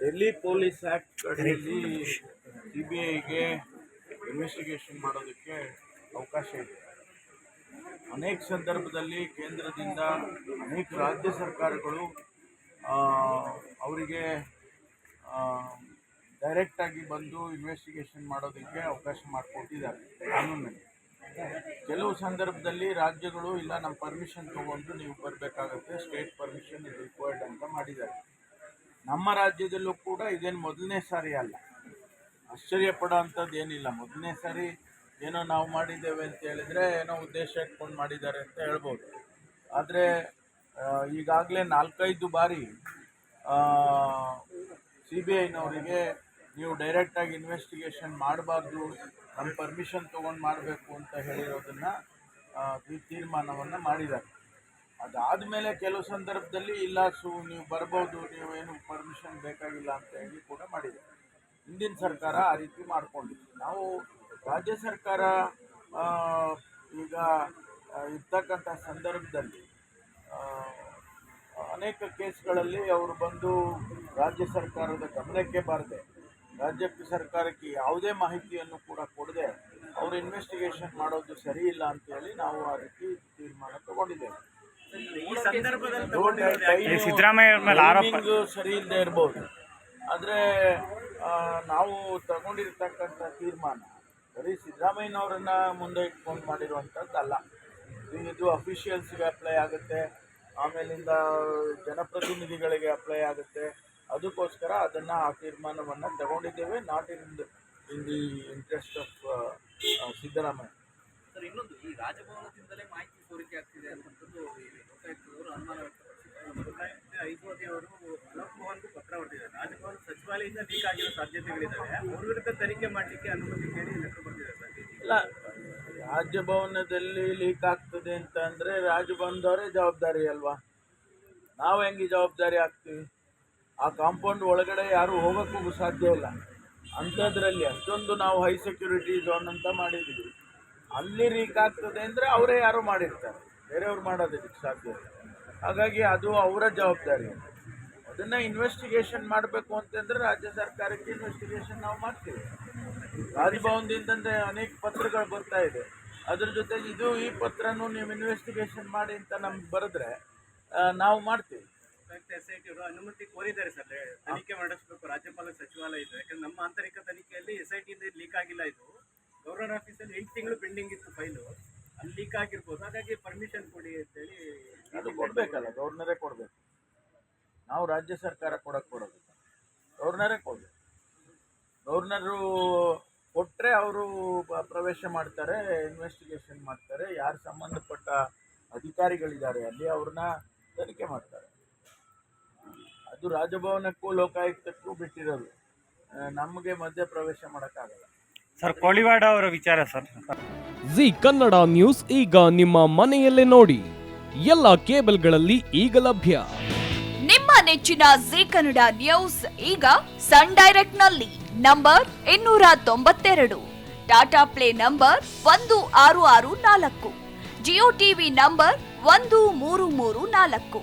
Delhi police act ಅಡಿಯಲ್ಲಿ C B ಐಗೆ investigation ಮಾಡೋದಕ್ಕೆ ಅವಕಾಶ ಇದೆ. ಅನೇಕ ಸಂದರ್ಭದಲ್ಲಿ ಕೇಂದ್ರದಿಂದ ಅನೇಕ ರಾಜ್ಯ ಸರ್ಕಾರಗಳು ಅವರಿಗೆ ಡೈರೆಕ್ಟಾಗಿ ಬಂದು ಇನ್ವೆಸ್ಟಿಗೇಷನ್ ಮಾಡೋದಕ್ಕೆ ಅವಕಾಶ ಮಾಡಿಕೊಟ್ಟಿದ್ದಾರೆ ಕಾನೂನಲ್ಲಿ ಕೆಲವು ಸಂದರ್ಭದಲ್ಲಿ ರಾಜ್ಯಗಳು, ಇಲ್ಲ ನಮ್ಮ ಪರ್ಮಿಷನ್ ತೊಗೊಂಡು ನೀವು ಬರಬೇಕಾಗತ್ತೆ ಸ್ಟೇಟ್ ಪರ್ಮಿಷನ್ ಇಸ್ ರಿಕ್ವೈರ್ಡ್ ಅಂತ ಮಾಡಿದ್ದಾರೆ. ನಮ್ಮ ರಾಜ್ಯದಲ್ಲೂ ಕೂಡ ಇದೇನು ಮೊದಲನೇ ಸಾರಿ ಅಲ್ಲ. ಆಶ್ಚರ್ಯ ಏನಿಲ್ಲ. ಮೊದಲನೇ ಸಾರಿ ಏನೋ ನಾವು ಮಾಡಿದ್ದೇವೆ ಅಂತ ಹೇಳಿದರೆ ಏನೋ ಉದ್ದೇಶ ಇಟ್ಕೊಂಡು ಮಾಡಿದ್ದಾರೆ ಅಂತ ಹೇಳ್ಬೋದು. ಆದರೆ ಈಗಾಗಲೇ ನಾಲ್ಕೈದು ಬಾರಿ ಸಿ ಬಿ ಐನವರಿಗೆ ನೀವು ಡೈರೆಕ್ಟಾಗಿ ಇನ್ವೆಸ್ಟಿಗೇಷನ್ ಮಾಡಬಾರ್ದು ನಮ್ಮ ಪರ್ಮಿಷನ್ ತೊಗೊಂಡು ಮಾಡಬೇಕು ಅಂತ ಹೇಳಿರೋದನ್ನು ತೀರ್ಮಾನವನ್ನು ಮಾಡಿದ್ದಾರೆ. ಅದಾದಮೇಲೆ ಕೆಲವು ಸಂದರ್ಭದಲ್ಲಿ, ಇಲ್ಲ ಸು, ನೀವು ಬರ್ಬೋದು, ನೀವು ಏನು ಪರ್ಮಿಷನ್ ಬೇಕಾಗಿಲ್ಲ ಅಂತ ಹೇಳಿ ಕೂಡ ಮಾಡಿದ್ದಾರೆ. ಹಿಂದಿನ ಸರ್ಕಾರ ಆ ರೀತಿ ಮಾಡ್ಕೊಂಡಿತ್ತು. ನಾವು ರಾಜ್ಯ ಸರ್ಕಾರ ಈಗ ಇರ್ತಕ್ಕಂಥ ಸಂದರ್ಭದಲ್ಲಿ ಅನೇಕ ಕೇಸ್ಗಳಲ್ಲಿ ಅವರು ಬಂದು ರಾಜ್ಯ ಸರ್ಕಾರದ ಗಮನಕ್ಕೆ ಬಾರದೆ ರಾಜ್ಯ ಸರ್ಕಾರಕ್ಕೆ ಯಾವುದೇ ಮಾಹಿತಿಯನ್ನು ಕೂಡ ಕೊಡದೆ ಅವರು ಇನ್ವೆಸ್ಟಿಗೇಷನ್ ಮಾಡೋದು ಸರಿ ಇಲ್ಲ ಅಂತೇಳಿ ನಾವು ಆ ರೀತಿ ತೀರ್ಮಾನ ತಗೊಂಡಿದ್ದೇವೆ. ಈ ಸಂದರ್ಭದಲ್ಲಿ ಟೈಮಿಂಗ್ ಸಿದ್ದರಾಮಯ್ಯ ಮೇಲೆ ಆರೋಪ ಸರಿ ಇಲ್ಲದೆ ಇರ್ಬೋದು. ಆದರೆ ನಾವು ತಗೊಂಡಿರ್ತಕ್ಕಂಥ ತೀರ್ಮಾನ ಬರೀ ಸಿದ್ದರಾಮಯ್ಯನವರನ್ನ ಮುಂದೆ ಇಟ್ಕೊಂಡು ಮಾಡಿರುವಂಥದ್ದಲ್ಲ. ಇದು ಅಫಿಷಿಯಲ್ಸ್ಗೆ ಅಪ್ಲೈ ಆಗುತ್ತೆ. ಆಮೇಲಿಂದ ಜನಪ್ರತಿನಿಧಿಗಳಿಗೆ ಅಪ್ಲೈ ಆಗುತ್ತೆ. ಅದಕ್ಕೋಸ್ಕರ ಅದನ್ನು ಆ ತೀರ್ಮಾನವನ್ನು ತಗೊಂಡಿದ್ದೇವೆ. Not in in the interest of Siddaramaiah. Sir ಇನ್ನೊಂದು ಈ ರಾಜಭವನದಿಂದಲೇ ಮಾಹಿತಿ ಸೋರಿಕೆ ಆಗ್ತಿದೆ ಅನ್ನುವಂಥದ್ದು ಲೋಕಾಯುಕ್ತದವರು ಅನುಮಾನ ವ್ಯಕ್ತಪಡಿಸಿದ್ದಾರೆ. ಲೋಕಾಯುಕ್ತ ಐದುವರೆ ಅವರು ಅಲೋಕ್ ಮೋಹನ್ಗೂ ಪತ್ರ ಹೊರಟಿದ್ದಾರೆ. ರಾಜಭವನ ಸಚಿವಾಲಯದಿಂದ ಲೀಕ್ ಆಗಿರೋ ಸಾಧ್ಯತೆಗಳಿದ್ದಾವೆ. ಅವ್ರ ವಿರುದ್ಧ ತನಿಖೆ ಮಾಡಲಿಕ್ಕೆ ಅನುಮತಿ ಕೇಳಿ ಲೆಟರ್ ಬರ್ತಿದ್ದಾರೆ ಸರ್. ಇಲ್ಲ ರಾಜಭವನದಲ್ಲಿ ಲೀಕ್ ಆಗ್ತದೆ ಅಂತ ಅಂದರೆ ರಾಜಭವನದವರೇ ಜವಾಬ್ದಾರಿ ಅಲ್ವಾ? ನಾವು ಹೆಂಗೆ ಜವಾಬ್ದಾರಿ ಆಗ್ತೀವಿ ಆ ಕಾಂಪೌಂಡ್ ಒಳಗಡೆ ಯಾರು ಹೋಗೋಕ್ಕೂ ಸಾಧ್ಯ ಇಲ್ಲ. ಅಂಥದ್ರಲ್ಲಿ ಅಷ್ಟೊಂದು ನಾವು ಹೈ ಸೆಕ್ಯೂರಿಟಿ ಝೋನ್ ಅಂತ ಮಾಡಿದ್ದೀವಿ. ಅಲ್ಲಿ ರೀಕ್ ಆಗ್ತದೆ ಅಂದರೆ ಅವರೇ ಯಾರು ಮಾಡಿರ್ತಾರೆ. ಬೇರೆಯವ್ರು ಮಾಡೋದಕ್ಕೆ ಸಾಧ್ಯ ಇಲ್ಲ. ಹಾಗಾಗಿ ಅದು ಅವರ ಜವಾಬ್ದಾರಿ. ಅದನ್ನು ಇನ್ವೆಸ್ಟಿಗೇಷನ್ ಮಾಡಬೇಕು ಅಂತಂದರೆ ರಾಜ್ಯ ಸರ್ಕಾರಕ್ಕೆ ಇನ್ವೆಸ್ಟಿಗೇಷನ್ ನಾವು ಮಾಡ್ತೀವಿ. ರಾಜಭವನದಿಂದಂದ್ರೆ ಅನೇಕ ಪತ್ರಗಳು ಬರ್ತಾ ಇದೆ. ಅದ್ರ ಜೊತೆಗೆ ಇದು ಈ ಪತ್ರನೂ ನೀವು ಇನ್ವೆಸ್ಟಿಗೇಷನ್ ಮಾಡಿ ಅಂತ ನಮ್ಗೆ ಬರೆದ್ರೆ ನಾವು ಮಾಡ್ತೀವಿ. ಲೋಕಾಯುಕ್ತ ಎಸ್ ಐ ಟಿ ಅವರು ಅನುಮತಿ ಕೋರಿದ್ದಾರೆ ಸರ್. ತನಿಖೆ ಮಾಡಿಸ್ಬೇಕು. ರಾಜ್ಯಪಾಲ ಸಚಿವಾಲಯ ಇದೆ. ಯಾಕಂದ್ರೆ ನಮ್ಮ ಆಂತರಿಕ ತನಿಖೆಯಲ್ಲಿ ಎಸ್ ಐ ಟಿಯಿಂದ ಲೀಕ್ ಆಗಿಲ್ಲ ಇದು. ಗವರ್ನರ್ ಆಫೀಸಲ್ಲಿ ಎಂಟು ತಿಂಗಳು ಪೆಂಡಿಂಗ್ ಇತ್ತು ಫೈಲು ಅಲ್ಲಿ ಲೀಕ್ ಆಗಿರ್ಬೋದು. ಹಾಗಾಗಿ ಪರ್ಮಿಷನ್ ಕೊಡಿ ಅಂತೇಳಿ ಅದು ಕೊಡಬೇಕಲ್ಲ. ಗೌರ್ನರೇ ಕೊಡಬೇಕು. ನಾವು ರಾಜ್ಯ ಸರ್ಕಾರ ಕೊಡಕ್ಕೆ ಕೊಡೋದು ಗೌರ್ನರೇ ಕೊಡಬೇಕು. ಗೌರ್ನರು ಕೊಟ್ಟರೆ ಅವರು ಪ್ರವೇಶ ಮಾಡ್ತಾರೆ ಇನ್ವೆಸ್ಟಿಗೇಷನ್ ಮಾಡ್ತಾರೆ. ಯಾರು ಸಂಬಂಧಪಟ್ಟ ಅಧಿಕಾರಿಗಳಿದ್ದಾರೆ, ಅಲ್ಲಿ ಅವ್ರನ್ನ ತನಿಖೆ ಮಾಡ್ತಾರೆ. ಅದು ರಾಜಭವನಕ್ಕೂ ಲೋಕಾಯುಕ್ತಕ್ಕೂ ಬಿಟ್ಟಿರೋದು. ನಮಗೆ ಮಧ್ಯ ಪ್ರವೇಶ ಮಾಡೋಕ್ಕಾಗಲ್ಲ. ಸರ್ ಕೋಳಿವಾಡ ಅವರ ವಿಚಾರ ಸರ್. ಜಿ ಕನ್ನಡ ನ್ಯೂಸ್ ಈಗ ನಿಮ್ಮ ಮನೆಯಲ್ಲೇ ನೋಡಿ. ಎಲ್ಲ ಕೇಬಲ್ಗಳಲ್ಲಿ ಈಗ ಲಭ್ಯ. ನಿಮ್ಮ ನೆಚ್ಚಿನ ಜಿ ಕನ್ನಡ ನ್ಯೂಸ್ ಈಗ ಸನ್ ಡೈರೆಕ್ಟ್ನಲ್ಲಿ ನಂಬರ್ ಇನ್ನೂರ ತೊಂಬತ್ತೆರಡು ಟಾಟಾ ಪ್ಲೇ ನಂಬರ್ ಒಂದು ಆರು ಆರು ನಾಲ್ಕು ಜಿಯೋ ಟಿವಿ ನಂಬರ್ ಒಂದು ಮೂರು ಮೂರು ನಾಲ್ಕು.